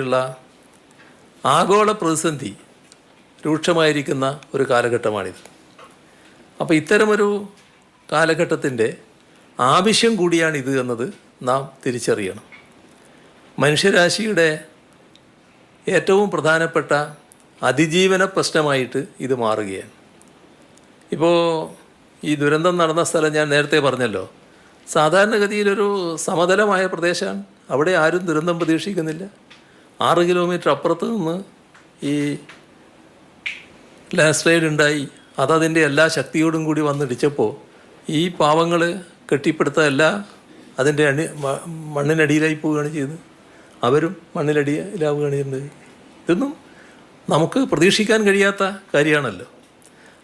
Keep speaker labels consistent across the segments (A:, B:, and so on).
A: ഉള്ള ആഗോള പ്രതിസന്ധി രൂക്ഷമായിരിക്കുന്ന ഒരു കാലഘട്ടമാണിത്. അപ്പോൾ ഇത്തരമൊരു കാലഘട്ടത്തിന്റെ ആവശ്യം കൂടിയാണിത് എന്നത് നാം തിരിച്ചറിയണം. മനുഷ്യരാശിയുടെ ഏറ്റവും പ്രധാനപ്പെട്ട അതിജീവന പ്രശ്നമായിട്ട് ഇത് മാറുകയാണ്. ഇപ്പോൾ ഈ ദുരന്തം നടന്ന സ്ഥലം ഞാൻ നേരത്തെ പറഞ്ഞല്ലോ. സാധാരണഗതിയിലൊരു സമതലമായ പ്രദേശമാണ്. അവിടെ ആരും ദുരന്തം പ്രതീക്ഷിക്കുന്നില്ല. ആറ് കിലോമീറ്റർ അപ്പുറത്ത് നിന്ന് ഈ ലാൻഡ് സ്ലൈഡ് ഉണ്ടായി. അതതിന്റെ എല്ലാ ശക്തിയോടും കൂടി വന്നിടിച്ചപ്പോൾ ഈ പാവങ്ങൾ കെട്ടിപ്പടുത്തതല്ല അതിന്റെ അണി മണ്ണിനടിയിലായി പോവുകയാണ് ചെയ്തത്. അവരും മണ്ണിലടിയിലാവുകയാണ് ചെയ്യുന്നത് ഇതൊന്നും നമുക്ക് പ്രതീക്ഷിക്കാൻ കഴിയാത്ത കാര്യമാണല്ലോ.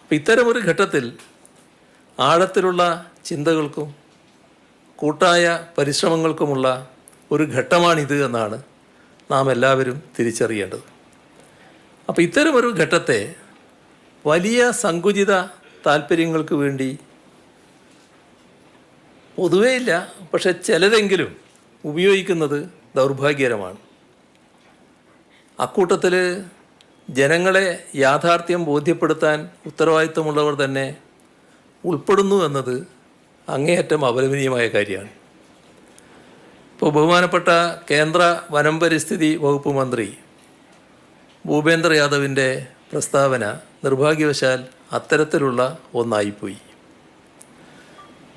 A: അപ്പം ഇത്തരമൊരു ഘട്ടത്തിൽ ആഴത്തിലുള്ള ചിന്തകൾക്കും കൂട്ടായ പരിശ്രമങ്ങൾക്കുമുള്ള ഒരു ഘട്ടമാണിത് എന്നാണ് നാം എല്ലാവരും തിരിച്ചറിയേണ്ടത്. അപ്പോൾ ഇത്തരമൊരു ഘട്ടത്തെ വലിയ സങ്കുചിത താല്പര്യങ്ങൾക്ക് വേണ്ടി പൊതുവേ ഇല്ല പക്ഷെ ചിലരെങ്കിലും ഉപയോഗിക്കുന്നത് ദൗർഭാഗ്യകരമാണ്. അക്കൂട്ടത്തിൽ ജനങ്ങളെ യാഥാർത്ഥ്യം ബോധ്യപ്പെടുത്താൻ ഉത്തരവാദിത്തമുള്ളവർ തന്നെ ഉൾപ്പെടുന്നു എന്നത് അങ്ങേയറ്റം അപലപനീയമായ കാര്യമാണ്. ഇപ്പോൾ ബഹുമാനപ്പെട്ട കേന്ദ്ര വനം പരിസ്ഥിതി വകുപ്പ് മന്ത്രി ഭൂപേന്ദ്ര യാദവിന്റെ പ്രസ്താവന നിർഭാഗ്യവശാൽ അത്തരത്തിലുള്ള ഒന്നായിപ്പോയി.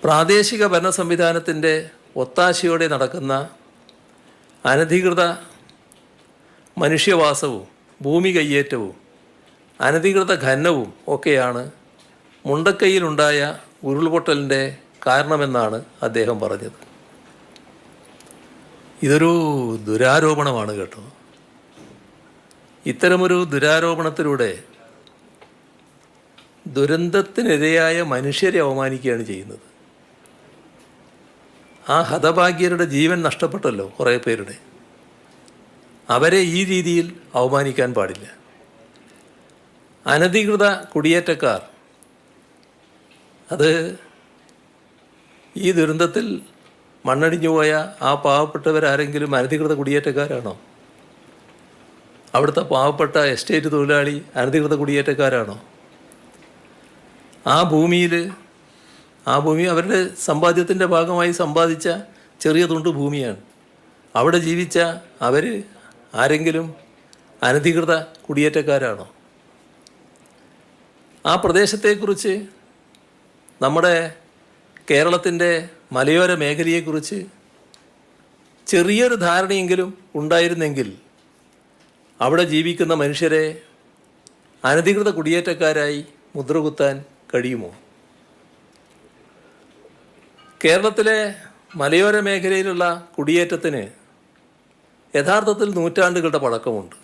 A: പ്രാദേശിക ഭരണ സംവിധാനത്തിന്റെ ഒത്താശയോടെ നടക്കുന്ന അനധികൃത മനുഷ്യവാസവും ഭൂമി കയ്യേറ്റവും അനധികൃത ഖനനവും ഒക്കെയാണ് മുണ്ടക്കൈയിലുണ്ടായ ഉരുൾപൊട്ടലിന്റെ കാരണമെന്നാണ് അദ്ദേഹം പറഞ്ഞത്. ഇതൊരു ദുരാരോപണമാണ് കേട്ടോ. ഇത്തരമൊരു ദുരാരോപണത്തിലൂടെ ദുരന്തത്തിനിരയായ മനുഷ്യരെ അവമാനിക്കുകയാണ് ചെയ്യുന്നത്. ആ ഹതഭാഗ്യരുടെ ജീവൻ നഷ്ടപ്പെട്ടല്ലോ കുറേ പേരുടെ. അവരെ ഈ രീതിയിൽ അവമാനിക്കാൻ പാടില്ല. അനധികൃത കുടിയേറ്റക്കാർ അത് ഈ ദുരന്തത്തിൽ മണ്ണടിഞ്ഞു പോയ ആ പാവപ്പെട്ടവരാരെങ്കിലും അനധികൃത കുടിയേറ്റക്കാരാണോ? അവിടുത്തെ പാവപ്പെട്ട എസ്റ്റേറ്റ് തൊഴിലാളി അനധികൃത കുടിയേറ്റക്കാരാണോ? ആ ഭൂമിയിൽ ആ ഭൂമി അവരുടെ സമ്പാദ്യത്തിന്റെ ഭാഗമായി സമ്പാദിച്ച ചെറിയ തുണ്ട് ഭൂമിയാണ്. അവിടെ ജീവിച്ച അവർ ആരെങ്കിലും അനധികൃത കുടിയേറ്റക്കാരാണോ? ആ പ്രദേശത്തെക്കുറിച്ച് നമ്മുടെ കേരളത്തിന്റെ മലയോര മേഖലയെക്കുറിച്ച് ചെറിയൊരു ധാരണയെങ്കിലും ഉണ്ടായിരുന്നെങ്കിൽ അവിടെ ജീവിക്കുന്ന മനുഷ്യരെ അനധികൃത കുടിയേറ്റക്കാരായി മുദ്രകുത്താൻ കഴിയുമോ? കേരളത്തിലെ മലയോര മേഖലയിലുള്ള കുടിയേറ്റത്തിന് യഥാർത്ഥത്തിൽ നൂറ്റാണ്ടുകളുടെ പഴക്കമുണ്ട്.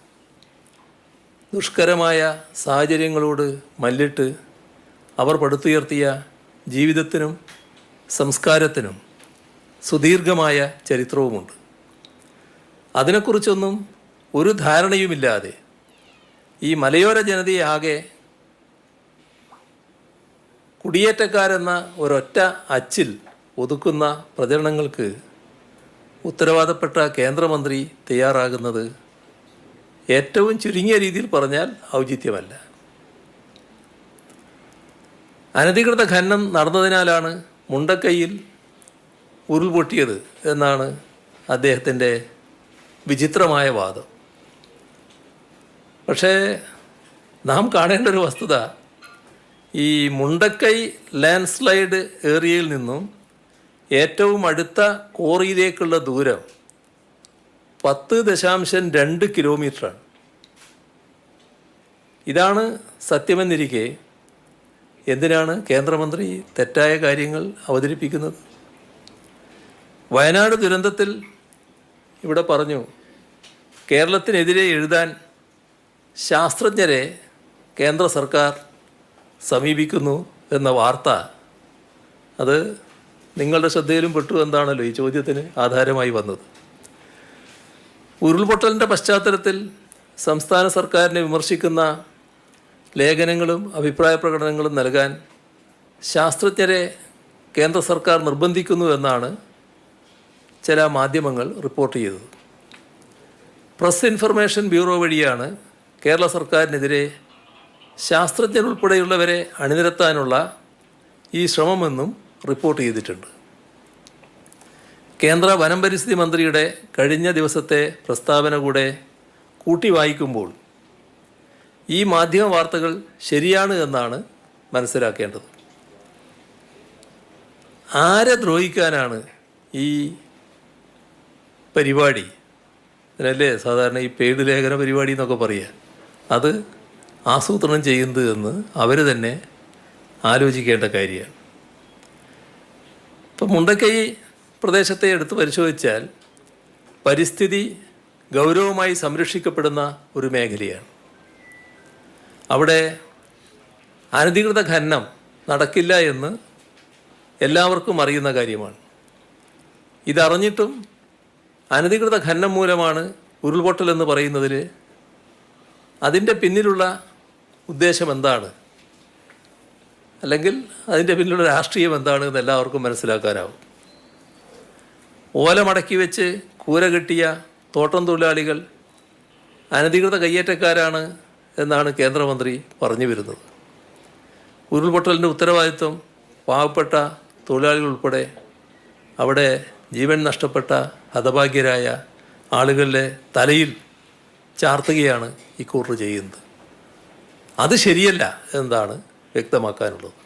A: ദുഷ്കരമായ സാഹചര്യങ്ങളോട് മല്ലിട്ട് അവർ പടുത്തുയർത്തിയ ജീവിതത്തിനും സംസ്കാരത്തിനും സുദീർഘമായ ചരിത്രവുമുണ്ട്. അതിനെക്കുറിച്ചൊന്നും ഒരു ധാരണയുമില്ലാതെ ഈ മലയോര ജനതയെ ആകെ കുടിയേറ്റക്കാരെന്ന ഒരൊറ്റ അച്ചിൽ ഒതുക്കുന്ന പ്രചരണങ്ങൾക്ക് ഉത്തരവാദപ്പെട്ട കേന്ദ്രമന്ത്രി തയ്യാറാകുന്നത് ഏറ്റവും ചുരുങ്ങിയ രീതിയിൽ പറഞ്ഞാൽ ഔചിത്യമല്ല. അനധികൃത ഖനനം നടന്നതിനാലാണ് മുണ്ടക്കൈയിൽ ഉരുൾപൊട്ടിയത് എന്നാണ് അദ്ദേഹത്തിന്റെ വിചിത്രമായ വാദം. പക്ഷേ നാം കാണേണ്ട ഒരു വസ്തുത ഈ മുണ്ടക്കൈ ലാൻഡ്സ്ലൈഡ് ഏരിയയിൽ നിന്നും ഏറ്റവും അടുത്ത കോറിയിലേക്കുള്ള ദൂരം പത്ത് ദശാംശം രണ്ട് കിലോമീറ്ററാണ്. ഇതാണ് സത്യമെന്നിരിക്കെ എന്തിനാണ് കേന്ദ്രമന്ത്രി തെറ്റായ കാര്യങ്ങൾ അവതരിപ്പിക്കുന്നത്? വയനാട് ദുരന്തത്തിൽ ഇവിടെ പറഞ്ഞു കേരളത്തിനെതിരെ എഴുതാൻ ശാസ്ത്രജ്ഞരെ കേന്ദ്ര സർക്കാർ സമീപിക്കുന്നു എന്ന വാർത്ത. അത് നിങ്ങളുടെ ശ്രദ്ധയിലും പെട്ടു എന്താണല്ലോ ഈ ചോദ്യത്തിന് ആധാരമായി വന്നത്. ഉരുൾപൊട്ടലിന്റെ പശ്ചാത്തലത്തിൽ സംസ്ഥാന സർക്കാരിനെ വിമർശിക്കുന്ന ലേഖനങ്ങളും അഭിപ്രായ പ്രകടനങ്ങളും നൽകാൻ ശാസ്ത്രജ്ഞരെ കേന്ദ്ര സർക്കാർ നിർബന്ധിക്കുന്നു എന്നാണ് ചില മാധ്യമങ്ങൾ റിപ്പോർട്ട് ചെയ്തത്. പ്രസ് ഇൻഫർമേഷൻ ബ്യൂറോ വഴിയാണ് കേരള സർക്കാരിനെതിരെ ശാസ്ത്രജ്ഞരുൾപ്പെടെയുള്ളവരെ അണിനിരത്താനുള്ള ഈ ശ്രമമെന്നും റിപ്പോർട്ട് ചെയ്തിട്ടുണ്ട്. കേന്ദ്ര വനം പരിസ്ഥിതി മന്ത്രിയുടെ കഴിഞ്ഞ ദിവസത്തെ പ്രസ്താവന കൂടെ കൂട്ടി വായിക്കുമ്പോൾ ഈ മാധ്യമ വാർത്തകൾ ശരിയാണ് എന്നാണ് മനസ്സിലാക്കേണ്ടത്. ആരെ ദ്രോഹിക്കാനാണ് ഈ പരിപാടി? ഇതിനല്ലേ സാധാരണ ഈ പെയ്ഡ് ലേഖന പരിപാടി എന്നൊക്കെ പറയുക അത് ആസൂത്രണം ചെയ്യുന്നത് എന്ന് അവർ തന്നെ ആലോചിക്കേണ്ട കാര്യമാണ്. ഇപ്പം മുണ്ടക്കൈ പ്രദേശത്തെ എടുത്ത് പരിശോധിച്ചാൽ പരിസ്ഥിതി ഗൗരവമായി സംരക്ഷിക്കപ്പെടുന്ന ഒരു മേഖലയാണ്. അവിടെ അനധികൃത ഖനനം നടക്കില്ല എന്ന് എല്ലാവർക്കും അറിയുന്ന കാര്യമാണ്. ഇതറിഞ്ഞിട്ടും അനധികൃത ഖനനം മൂലമാണ് ഉരുൾപൊട്ടൽ എന്ന് പറയുന്നതിൽ അതിന്റെ പിന്നിലുള്ള ഉദ്ദേശം എന്താണ്? അല്ലെങ്കിൽ അതിന്റെ പിന്നിലുള്ള രാഷ്ട്രീയം എന്താണ് എന്ന് എല്ലാവർക്കും മനസ്സിലാക്കാനാവും. ഓലമടക്കി വെച്ച് കൂര കെട്ടിയ തോട്ടം തൊഴിലാളികൾ അനധികൃത കയ്യേറ്റക്കാരാണ് എന്നാണ് കേന്ദ്രമന്ത്രി പറഞ്ഞു വരുന്നത്. ഉരുൾപൊട്ടലിന്റെ ഉത്തരവാദിത്വം പാവപ്പെട്ട തൊഴിലാളികൾ ഉൾപ്പെടെ അവിടെ ജീവൻ നഷ്ടപ്പെട്ട ഹതഭാഗ്യരായ ആളുകളുടെ തലയിൽ ചാർത്തുകയാണ് ഇക്കൂട്ടർ ചെയ്യുന്നത്. അത് ശരിയല്ല എന്നാണ് വ്യക്തമാക്കാനുള്ളത്.